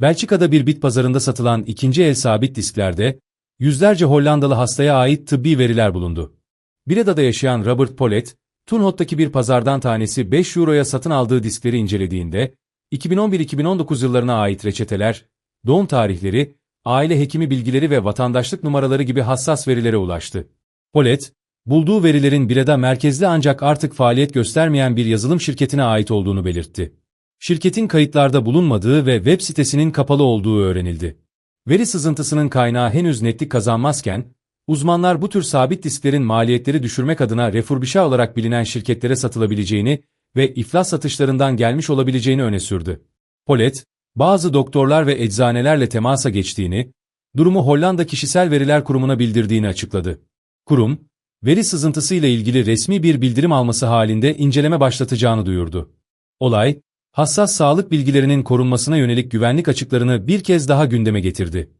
Belçika'da bir bit pazarında satılan ikinci el sabit disklerde, yüzlerce Hollandalı hastaya ait tıbbi veriler bulundu. Bireda'da yaşayan Robert Pollet, Tunhot'taki bir pazardan tanesi 5 euroya satın aldığı diskleri incelediğinde, 2011-2019 yıllarına ait reçeteler, doğum tarihleri, aile hekimi bilgileri ve vatandaşlık numaraları gibi hassas verilere ulaştı. Pollet, bulduğu verilerin Bireda merkezli ancak artık faaliyet göstermeyen bir yazılım şirketine ait olduğunu belirtti. Şirketin kayıtlarda bulunmadığı ve web sitesinin kapalı olduğu öğrenildi. Veri sızıntısının kaynağı henüz netlik kazanmazken, uzmanlar bu tür sabit disklerin maliyetleri düşürmek adına refurbisha olarak bilinen şirketlere satılabileceğini ve iflas satışlarından gelmiş olabileceğini öne sürdü. Polet, bazı doktorlar ve eczanelerle temasa geçtiğini, durumu Hollanda Kişisel Veriler Kurumu'na bildirdiğini açıkladı. Kurum, veri sızıntısı ile ilgili resmi bir bildirim alması halinde inceleme başlatacağını duyurdu. Olay, hassas sağlık bilgilerinin korunmasına yönelik güvenlik açıklarını bir kez daha gündeme getirdi.